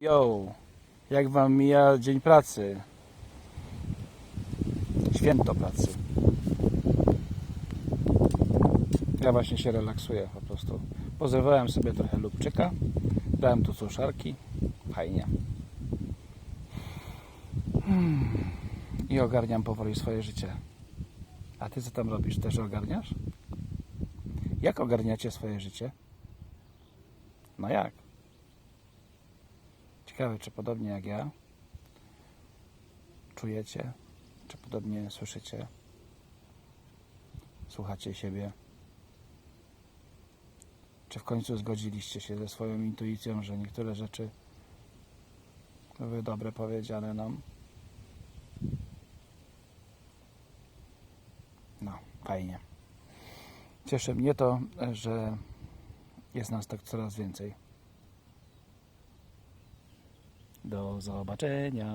Yo, jak wam mija dzień pracy? Święto pracy. Ja właśnie się relaksuję po prostu. Pozerwałem sobie trochę lubczyka, dałem tu suszarki, fajnie. Hmm. I ogarniam powoli swoje życie. A ty co tam robisz? Też ogarniasz? Jak ogarniacie swoje życie? No jak? Ciekawe, czy podobnie jak ja czujecie, czy podobnie słyszycie, słuchacie siebie, czy w końcu zgodziliście się ze swoją intuicją, że niektóre rzeczy były dobre powiedziane nam. No, fajnie. Cieszy mnie to, że jest nas tak coraz więcej. Do zobaczenia.